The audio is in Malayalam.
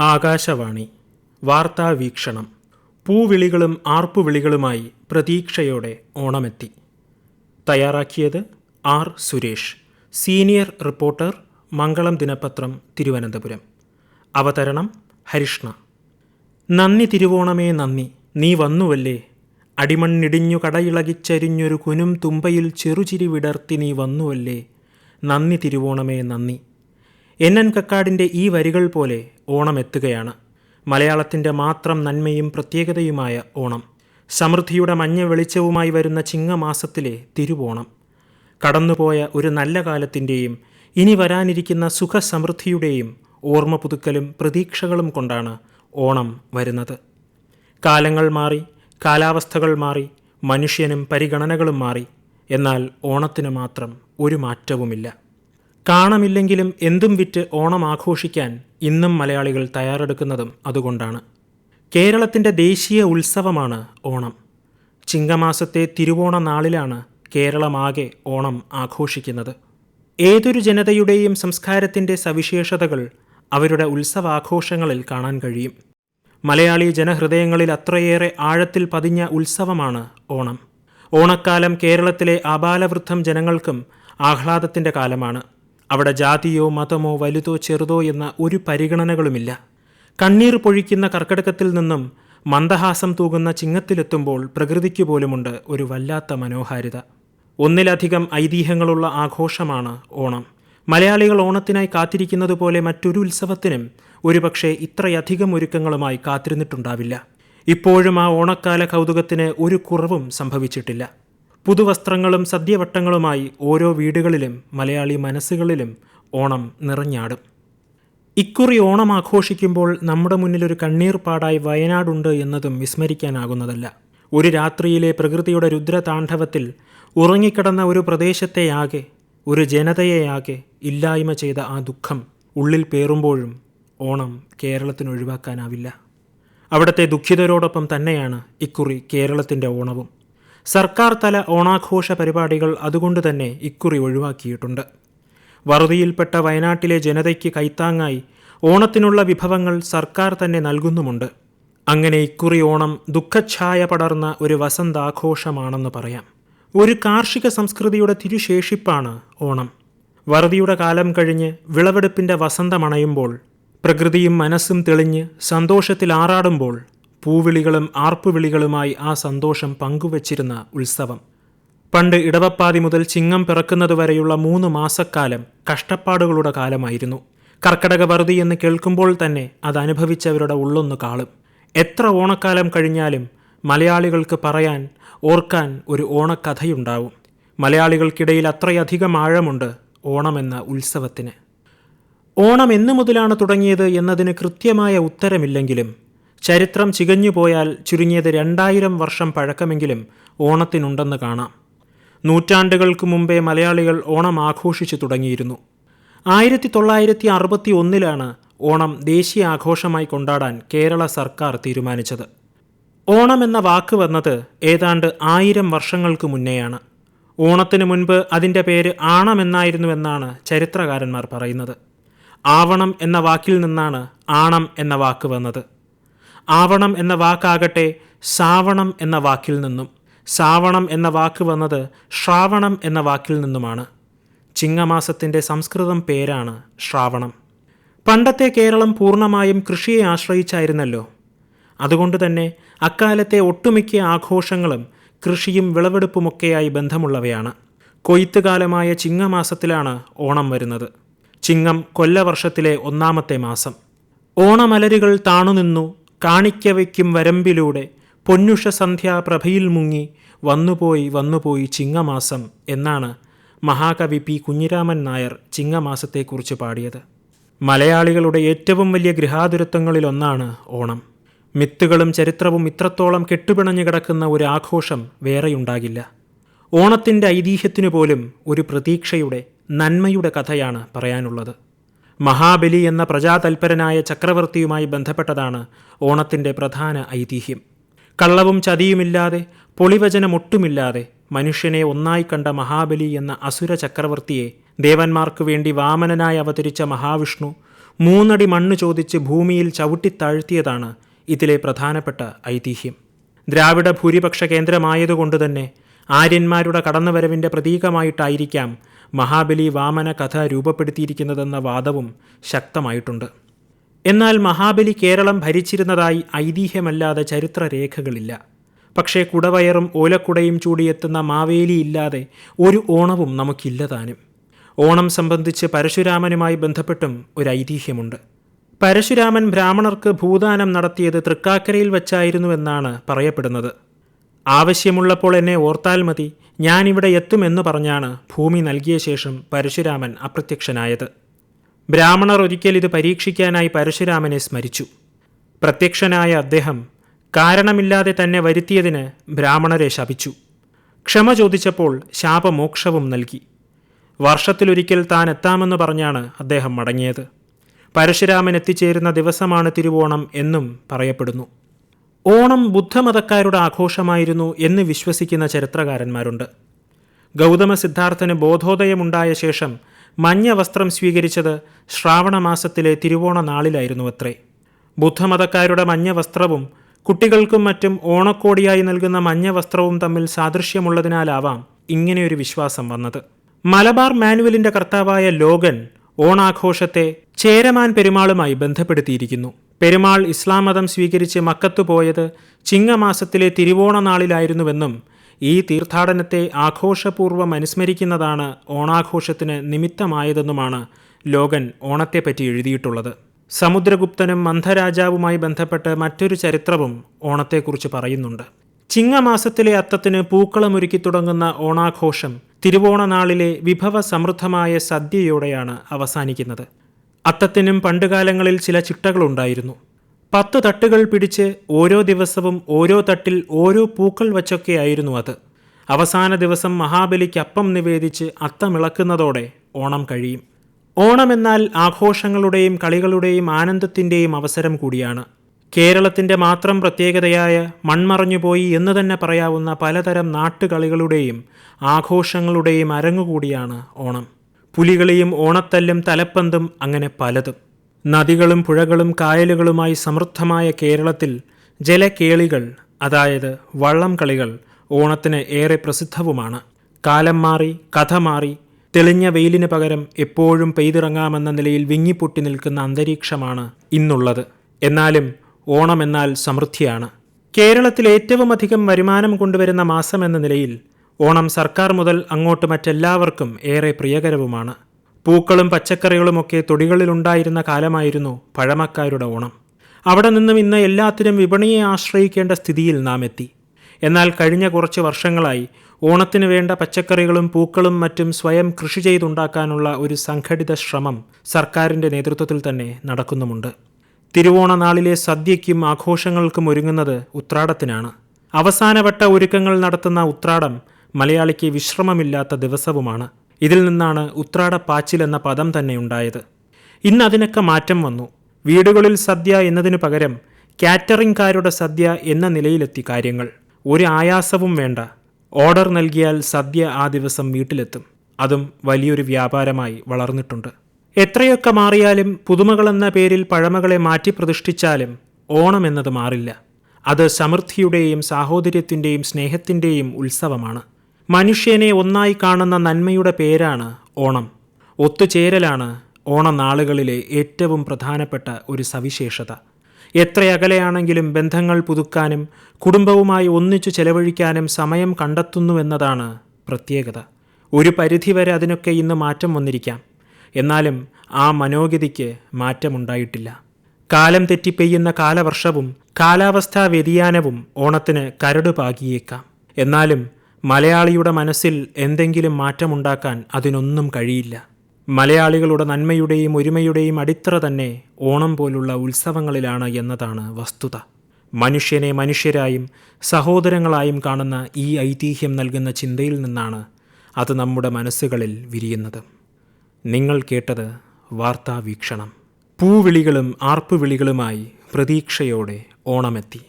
ആകാശവാണി. വാർത്താ വീക്ഷണം. പൂവിളികളും ആർപ്പുവിളികളുമായി പ്രതീക്ഷയോടെ ഓണമെത്തി. തയ്യാറാക്കിയത് R Suresh. Senior reporter Mangalam ദിനപത്രം തിരുവനന്തപുരം. അവതരണം ഹരിഷ്ണ. നന്ദി തിരുവോണമേ നന്ദി. നീ വന്നുവല്ലേ? അടിമണ്ണിടിഞ്ഞു കടയിളകിച്ചരിഞ്ഞൊരു കുനും തുമ്പയിൽ ചെറുചിരി വിടർത്തി നീ വന്നുവല്ലേ? നന്ദി തിരുവോണമേ നന്ദി. എന്നൻ കക്കാടിന്റെ ഈ വരികൾ പോലെ ഓണം എത്തുകയാണ്. മലയാളത്തിന്റെ മാത്രം നന്മയും പ്രത്യേകതയുമായ ഓണം. സമൃദ്ധിയുടെ മഞ്ഞ വെളിച്ചവുമായി വരുന്ന ചിങ്ങമാസത്തിലെ തിരുവോണം. കടന്നുപോയ ഒരു നല്ല കാലത്തിന്റെയും ഇനി വരാനിരിക്കുന്ന സുഖസമൃദ്ധിയുടെയും ഓർമ്മ പുതുക്കലും പ്രതീക്ഷകളും കൊണ്ടാണ് ഓണം വരുന്നത്. കാലങ്ങൾ മാറി കാലാവസ്ഥകൾ മാറി മനുഷ്യനും പരിഗണനകളും മാറി. എന്നാൽ ഓണത്തിന് മാത്രം ഒരു മാറ്റവുമില്ല. കാണമില്ലെങ്കിലും എന്തും വിറ്റ് ഓണം ആഘോഷിക്കാൻ ഇന്നും മലയാളികൾ തയ്യാറെടുക്കുന്നതും അതുകൊണ്ടാണ്. കേരളത്തിന്റെ ദേശീയ ഉത്സവമാണ് ഓണം. ചിങ്ങമാസത്തെ തിരുവോണ നാളിലാണ് കേരളമാകെ ഓണം ആഘോഷിക്കുന്നത്. ഏതൊരു ജനതയുടെയും സംസ്കാരത്തിന്റെ സവിശേഷതകൾ അവരുടെ ഉത്സവാഘോഷങ്ങളിൽ കാണാൻ കഴിയും. മലയാളി ജനഹൃദയങ്ങളിൽ അത്രയേറെ ആഴത്തിൽ പതിഞ്ഞ ഉത്സവമാണ് ഓണം. ഓണക്കാലം കേരളത്തിലെ ആബാലവൃദ്ധം ജനങ്ങൾക്കും ആഹ്ലാദത്തിന്റെ കാലമാണ്. അവിടെ ജാതിയോ മതമോ വലുതോ ചെറുതോ എന്ന ഒരു പരിഗണനകളുമില്ല. കണ്ണീർ പൊഴിക്കുന്ന കർക്കടകത്തിൽ നിന്നും മന്ദഹാസം തൂകുന്ന ചിങ്ങത്തിലെത്തുമ്പോൾ പ്രകൃതിക്ക് പോലുമുണ്ട് ഒരു വല്ലാത്ത മനോഹാരിത. ഒന്നിലധികം ഐതിഹ്യങ്ങളുള്ള ആഘോഷമാണ് ഓണം. മലയാളികൾ ഓണത്തിനായി കാത്തിരിക്കുന്നത് പോലെ മറ്റൊരു ഉത്സവത്തിനും ഒരുപക്ഷെ ഇത്രയധികം ഒരുക്കങ്ങളുമായി കാത്തിരുന്നിട്ടുണ്ടാവില്ല. ഇപ്പോഴും ആ ഓണക്കാല കൗതുകത്തിന് ഒരു കുറവും സംഭവിച്ചിട്ടില്ല. പുതുവസ്ത്രങ്ങളും സദ്യവട്ടങ്ങളുമായി ഓരോ വീടുകളിലും മലയാളി മനസ്സുകളിലും ഓണം നിറഞ്ഞാടും. ഇക്കുറി ഓണം ആഘോഷിക്കുമ്പോൾ നമ്മുടെ മുന്നിൽ ഒരു കണ്ണീർ പാടായി വയനാടുണ്ട് എന്നതും വിസ്മരിക്കാനാകുന്നതല്ല. ഒരു രാത്രിയിലെ പ്രകൃതിയുടെ രുദ്രതാണ്ഡവത്തിൽ ഉറങ്ങിക്കിടന്ന ഒരു പ്രദേശത്തെയാകെ ഒരു ജനതയെയാകെ ഇല്ലായ്മ ചെയ്ത ആ ദുഃഖം ഉള്ളിൽ പേറുമ്പോഴും ഓണം കേരളത്തിന് ഒഴിവാക്കാനാവില്ല. അവിടുത്തെ ദുഃഖിതരോടൊപ്പം തന്നെയാണ് ഇക്കുറി കേരളത്തിന്റെ ഓണവും. സർക്കാർ തല ഓണാഘോഷ പരിപാടികൾ അതുകൊണ്ട് തന്നെ ഇക്കുറി ഒഴിവാക്കിയിട്ടുണ്ട്. വറുതിയിൽപ്പെട്ട വയനാട്ടിലെ ജനതയ്ക്ക് കൈത്താങ്ങായി ഓണത്തിനുള്ള വിഭവങ്ങൾ സർക്കാർ തന്നെ നൽകുന്നുമുണ്ട്. അങ്ങനെ ഇക്കുറി ഓണം ദുഃഖഛായ പടർന്ന ഒരു വസന്താഘോഷമാണെന്ന് പറയാം. ഒരു കാർഷിക സംസ്കൃതിയുടെ തിരുശേഷിപ്പാണ് ഓണം. വറുതിയുടെ കാലം കഴിഞ്ഞ് വിളവെടുപ്പിന്റെ വസന്തമണയുമ്പോൾ പ്രകൃതിയും മനസ്സും തെളിഞ്ഞ് സന്തോഷത്തിൽ ആറാടുമ്പോൾ പൂവിളികളും ആർപ്പുവിളികളുമായി ആ സന്തോഷം പങ്കുവച്ചിരുന്ന ഉത്സവം. പണ്ട് ഇടവപ്പാതി മുതൽ ചിങ്ങം പിറക്കുന്നതുവരെയുള്ള മൂന്ന് മാസക്കാലം കഷ്ടപ്പാടുകളുടെ കാലമായിരുന്നു. കർക്കടക വറുതി എന്ന് കേൾക്കുമ്പോൾ തന്നെ അത് അനുഭവിച്ചവരുടെ ഉള്ളൊന്ന് കാളും. എത്ര ഓണക്കാലം കഴിഞ്ഞാലും മലയാളികൾക്ക് പറയാൻ ഓർക്കാൻ ഒരു ഓണക്കഥയുണ്ടാവും. മലയാളികൾക്കിടയിൽ അത്രയധികം ആഴമുണ്ട് ഓണമെന്ന ഉത്സവത്തിന്. ഓണം എന്നു മുതലാണ് തുടങ്ങിയത് എന്നതിന് കൃത്യമായ ഉത്തരമില്ലെങ്കിലും ചരിത്രം ചികഞ്ഞുപോയാൽ ചുരുങ്ങിയത് രണ്ടായിരം വർഷം പഴക്കമെങ്കിലും ഓണത്തിനുണ്ടെന്ന് കാണാം. നൂറ്റാണ്ടുകൾക്ക് മുമ്പേ മലയാളികൾ ഓണം ആഘോഷിച്ചു തുടങ്ങിയിരുന്നു. ആയിരത്തി തൊള്ളായിരത്തി അറുപത്തി ഒന്നിലാണ് ഓണം ദേശീയ ആഘോഷമായി കൊണ്ടാടാൻ കേരള സർക്കാർ തീരുമാനിച്ചത്. ഓണം എന്ന വാക്ക് വന്നത് ഏതാണ്ട് ആയിരം വർഷങ്ങൾക്ക് മുന്നെയാണ്. ഓണത്തിന് മുൻപ് അതിന്റെ പേര് ആണമെന്നായിരുന്നുവെന്നാണ് ചരിത്രകാരന്മാർ പറയുന്നത്. ആവണം എന്ന വാക്കിൽ നിന്നാണ് ആണം എന്ന വാക്ക് വന്നത്. ആവണം എന്ന വാക്കാകട്ടെ സാവണം എന്ന വാക്കിൽ നിന്നും. സാവണം എന്ന വാക്ക് വന്നത് ശ്രാവണം എന്ന വാക്കിൽ നിന്നുമാണ്. ചിങ്ങമാസത്തിന്റെ സംസ്കൃതം പേരാണ് ശ്രാവണം. പണ്ടത്തെ കേരളം പൂർണമായും കൃഷിയെ ആശ്രയിച്ചായിരുന്നല്ലോ. അതുകൊണ്ട് തന്നെ അക്കാലത്തെ ഒട്ടുമിക്ക ആഘോഷങ്ങളും കൃഷിയും വിളവെടുപ്പുമൊക്കെയായി ബന്ധമുള്ളവയാണ്. കൊയ്ത്തുകാലമായ ചിങ്ങമാസത്തിലാണ് ഓണം വരുന്നത്. ചിങ്ങം കൊല്ലവർഷത്തിലെ ഒന്നാമത്തെ മാസം. ഓണമലരുകൾ താണുനിന്നു കാണിക്ക വയ്ക്കും വരമ്പിലൂടെ പൊന്നുഷ സന്ധ്യാപ്രഭയിൽ മുങ്ങി വന്നുപോയി വന്നുപോയി ചിങ്ങമാസം എന്നാണ് മഹാകവി പി കുഞ്ഞിരാമൻ നായർ ചിങ്ങമാസത്തെക്കുറിച്ച് പാടിയത്. മലയാളികളുടെ ഏറ്റവും വലിയ ഗൃഹാതുരത്വങ്ങളിലൊന്നാണ് ഓണം. മിത്തുകളും ചരിത്രവും ഇത്രത്തോളം കെട്ടുപിണഞ്ഞു കിടക്കുന്ന ഒരു ആഘോഷം വേറെയുണ്ടാകില്ല. ഓണത്തിന്റെ ഐതിഹ്യത്തിനു പോലും ഒരു പ്രതീക്ഷയുടെ നന്മയുടെ കഥയാണ് പറയാനുള്ളത്. മഹാബലി എന്ന പ്രജാതൽപരനായ ചക്രവർത്തിയുമായി ബന്ധപ്പെട്ടതാണ് ഓണത്തിന്റെ പ്രധാന ഐതിഹ്യം. കള്ളവും ചതിയുമില്ലാതെ പൊളിവചനമൊട്ടുമില്ലാതെ മനുഷ്യനെ ഒന്നായി കണ്ട മഹാബലി എന്ന അസുര ചക്രവർത്തിയെ ദേവന്മാർക്കു വേണ്ടി വാമനനായി അവതരിച്ച മഹാവിഷ്ണു മൂന്നടി മണ്ണ് ചോദിച്ച് ഭൂമിയിൽ ചവിട്ടിത്താഴ്ത്തിയതാണ് ഇതിലെ പ്രധാനപ്പെട്ട ഐതിഹ്യം. ദ്രാവിഡ ഭൂരിപക്ഷ കേന്ദ്രമായതുകൊണ്ട് തന്നെ ആര്യന്മാരുടെ കടന്നുവരവിന്റെ പ്രതീകമായിട്ടായിരിക്കാം മഹാബലി വാമന കഥ രൂപപ്പെടുത്തിയിരിക്കുന്നതെന്ന വാദവും ശക്തമായിട്ടുണ്ട്. എന്നാൽ മഹാബലി കേരളം ഭരിച്ചിരുന്നതായി ഐതിഹ്യമല്ലാതെ ചരിത്രരേഖകളില്ല. പക്ഷേ കുടവയറും ഓലക്കുടയും ചൂടിയെത്തുന്ന മാവേലി ഇല്ലാതെ ഒരു ഓണവും നമുക്കില്ല താനും. ഓണം സംബന്ധിച്ച് പരശുരാമനുമായി ബന്ധപ്പെട്ടും ഒരു ഐതിഹ്യമുണ്ട് പരശുരാമൻ ബ്രാഹ്മണർക്ക് ഭൂദാനം നടത്തിയത് തൃക്കാക്കരയിൽ വച്ചായിരുന്നുവെന്നാണ് പറയപ്പെടുന്നത്. ആവശ്യമുള്ളപ്പോൾ എന്നെ ഓർത്താൽ മതി. ഞാനിവിടെ എത്തുമെന്ന് പറഞ്ഞാണ് ഭൂമി നൽകിയ ശേഷം പരശുരാമൻ അപ്രത്യക്ഷനായത്. ബ്രാഹ്മണർ ഒരിക്കൽ ഇത് പരീക്ഷിക്കാനായി പരശുരാമനെ സ്മരിച്ചു. പ്രത്യക്ഷനായ അദ്ദേഹം കാരണമില്ലാതെ തന്നെ വരുത്തിയതിന് ബ്രാഹ്മണരെ ശപിച്ചു. ക്ഷമ ചോദിച്ചപ്പോൾ ശാപമോക്ഷവും നൽകി. വർഷത്തിലൊരിക്കൽ താൻ എത്താമെന്ന് പറഞ്ഞാണ് അദ്ദേഹം മടങ്ങിയത്. പരശുരാമൻ എത്തിച്ചേരുന്ന ദിവസമാണ് തിരുവോണം എന്നും പറയപ്പെടുന്നു. ഓണം ബുദ്ധമതക്കാരുടെ ആഘോഷമായിരുന്നു എന്ന് വിശ്വസിക്കുന്ന ചരിത്രകാരന്മാരുണ്ട്. ഗൗതമ സിദ്ധാർത്ഥന് ബോധോദയമുണ്ടായ ശേഷം മഞ്ഞ വസ്ത്രം സ്വീകരിച്ചത് ശ്രാവണ മാസത്തിലെ തിരുവോണ നാളിലായിരുന്നു അത്രേ ബുദ്ധമതക്കാരുടെ മഞ്ഞ വസ്ത്രവും കുട്ടികൾക്കും മറ്റും ഓണക്കോടിയായി നൽകുന്ന മഞ്ഞ വസ്ത്രവും തമ്മിൽ സാദൃശ്യമുള്ളതിനാലാവാം ഇങ്ങനെയൊരു വിശ്വാസം വന്നത്. മലബാർ മാനുവലിന്റെ കർത്താവായ ലോഗൻ ഓണാഘോഷത്തെ ചേരമാൻ പെരുമാളുമായി ബന്ധപ്പെടുത്തിയിരിക്കുന്നു. പെരുമാൾ ഇസ്ലാം മതം സ്വീകരിച്ച് മക്കത്തു പോയത് ചിങ്ങമാസത്തിലെ തിരുവോണ നാളിലായിരുന്നുവെന്നും ഈ തീർത്ഥാടനത്തെ ആഘോഷപൂർവം അനുസ്മരിക്കുന്നതാണ് ഓണാഘോഷത്തിന് നിമിത്തമായതെന്നുമാണ് ലോകൻ ഓണത്തെപ്പറ്റി എഴുതിയിട്ടുള്ളത്. സമുദ്രഗുപ്തനും മന്ധരാജാവുമായി ബന്ധപ്പെട്ട് മറ്റൊരു ചരിത്രവും ഓണത്തെക്കുറിച്ച് പറയുന്നുണ്ട്. ചിങ്ങമാസത്തിലെ അത്തത്തിന് പൂക്കളമൊരുക്കി തുടങ്ങുന്ന ഓണാഘോഷം തിരുവോണനാളിലെ വിഭവ വിഭവസമൃദ്ധമായ സദ്യയോടെയാണ് അവസാനിക്കുന്നത്. അത്തത്തിനും പണ്ടുകാലങ്ങളിൽ ചില ചിട്ടകളുണ്ടായിരുന്നു. പത്ത് തട്ടുകൾ പിടിച്ച് ഓരോ ദിവസവും ഓരോ തട്ടിൽ ഓരോ പൂക്കൾ വച്ചൊക്കെയായിരുന്നു അത്. അവസാന ദിവസം മഹാബലിക്ക് അപ്പം നിവേദിച്ച് അത്തമിളക്കുന്നതോടെ ഓണം കഴിയും. ഓണമെന്നാൽ ആഘോഷങ്ങളുടെയും കളികളുടെയും ആനന്ദത്തിന്റെയും അവസരം കൂടിയാണ്. കേരളത്തിന്റെ മാത്രം പ്രത്യേകതയായ മൺമറഞ്ഞുപോയി എന്ന് തന്നെ പറയാവുന്ന പലതരം നാട്ടുകളികളുടെയും ആഘോഷങ്ങളുടെയും അരങ്ങുകൂടിയാണ് ഓണം. പുലികളിയും ഓണത്തല്ലും തലപ്പന്തും അങ്ങനെ പലതും. നദികളും പുഴകളും കായലുകളുമായി സമൃദ്ധമായ കേരളത്തിൽ ജലകേളികൾ അതായത് വള്ളം കളികൾ ഓണത്തിന് ഏറെ പ്രസിദ്ധവുമാണ്. കാലം മാറി കഥ മാറി തെളിഞ്ഞ വെയിലിന് പകരം എപ്പോഴും പെയ്തിറങ്ങാമെന്ന നിലയിൽ വിങ്ങിപ്പൊട്ടി നിൽക്കുന്ന അന്തരീക്ഷമാണ് ഇന്നുള്ളത്. എന്നാലും ഓണമെന്നാൽ സമൃദ്ധിയാണ്. കേരളത്തിൽ ഏറ്റവുമധികം വരുമാനം കൊണ്ടുവരുന്ന മാസമെന്ന നിലയിൽ ഓണം സർക്കാർ മുതൽ അങ്ങോട്ട് മറ്റെല്ലാവർക്കും ഏറെ പ്രിയകരവുമാണ്. പൂക്കളും പച്ചക്കറികളുമൊക്കെ തൊടികളിലുണ്ടായിരുന്ന കാലമായിരുന്നു പഴമക്കാരുടെ ഓണം. അവിടെ നിന്നും ഇന്ന് എല്ലാത്തിനും വിപണിയെ ആശ്രയിക്കേണ്ട സ്ഥിതിയിൽ നാം എത്തി. എന്നാൽ കഴിഞ്ഞ കുറച്ച് വർഷങ്ങളായി ഓണത്തിന് വേണ്ട പച്ചക്കറികളും പൂക്കളും മറ്റും സ്വയം കൃഷി ചെയ്തുണ്ടാക്കാനുള്ള ഒരു സംഘടിത ശ്രമം സർക്കാരിന്റെ നേതൃത്വത്തിൽ തന്നെ നടക്കുന്നുമുണ്ട്. തിരുവോണ നാളിലെ സദ്യയ്ക്കും ആഘോഷങ്ങൾക്കും ഒരുങ്ങുന്നത് ഉത്രാടത്തിനാണ്. അവസാനവട്ട ഒരുക്കങ്ങൾ നടത്തുന്ന ഉത്രാടം മലയാളിക്ക് വിശ്രമമില്ലാത്ത ദിവസവുമാണ്. ഇതിൽ നിന്നാണ് ഉത്രാട ഉത്രാടപ്പാച്ചിൽ എന്ന പദം തന്നെ ഉണ്ടായത്. ഇന്ന് അതിനൊക്കെ മാറ്റം വന്നു. വീടുകളിൽ സദ്യ എന്നതിനു പകരം കാറ്ററിംഗ്കാരുടെ സദ്യ എന്ന നിലയിലെത്തി കാര്യങ്ങൾ. ഒരു ആയാസവും വേണ്ട. ഓർഡർ നൽകിയാൽ സദ്യ ആ ദിവസം വീട്ടിലെത്തും. അതും വലിയൊരു വ്യാപാരമായി വളർന്നിട്ടുണ്ട്. എത്രയൊക്കെ മാറിയാലും പുതുമകളെന്ന പേരിൽ പഴമകളെ മാറ്റി പ്രതിഷ്ഠിച്ചാലും ഓണം എന്നത് മാറില്ല. അത് സമൃദ്ധിയുടെയും സാഹോദര്യത്തിന്റെയും സ്നേഹത്തിന്റെയും ഉത്സവമാണ്. മനുഷ്യനെ ഒന്നായി കാണുന്ന നന്മയുടെ പേരാണ് ഓണം. ഒത്തുചേരലാണ് ഓണനാളുകളിലെ ഏറ്റവും പ്രധാനപ്പെട്ട ഒരു സവിശേഷത. എത്ര അകലെയാണെങ്കിലും ബന്ധങ്ങൾ പുതുക്കാനും കുടുംബവുമായി ഒന്നിച്ചു ചെലവഴിക്കാനും സമയം കണ്ടെത്തുന്നുവെന്നതാണ് പ്രത്യേകത. ഒരു പരിധിവരെ അതിനൊക്കെ ഇന്ന് മാറ്റം വന്നിരിക്കാം. എന്നാലും ആ മനോഗതിക്ക് മാറ്റമുണ്ടായിട്ടില്ല. കാലം തെറ്റി പെയ്യുന്ന കാലവർഷവും കാലാവസ്ഥാ വ്യതിയാനവും ഓണത്തിന് കരട് പാകിയേക്കാം. എന്നാലും മലയാളിയുടെ മനസ്സിൽ എന്തെങ്കിലും മാറ്റമുണ്ടാക്കാൻ അതിനൊന്നും കഴിയില്ല. മലയാളികളുടെ നന്മയുടെയും ഒരുമയുടെയും അടിത്തറ തന്നെ ഓണം പോലുള്ള ഉത്സവങ്ങളിലാണ് എന്നതാണ് വസ്തുത. മനുഷ്യനെ മനുഷ്യരായും സഹോദരങ്ങളായും കാണുന്ന ഈ ഐതിഹ്യം നൽകുന്ന ചിന്തയിൽ നിന്നാണ് അത് നമ്മുടെ മനസ്സുകളിൽ വിരിയുന്നത്. നിങ്ങൾ കേട്ടത് വാർത്താ വീക്ഷണം പൂവിളികളും ആർപ്പുവിളികളുമായി പ്രതീക്ഷയോടെ ഓണമെത്തി.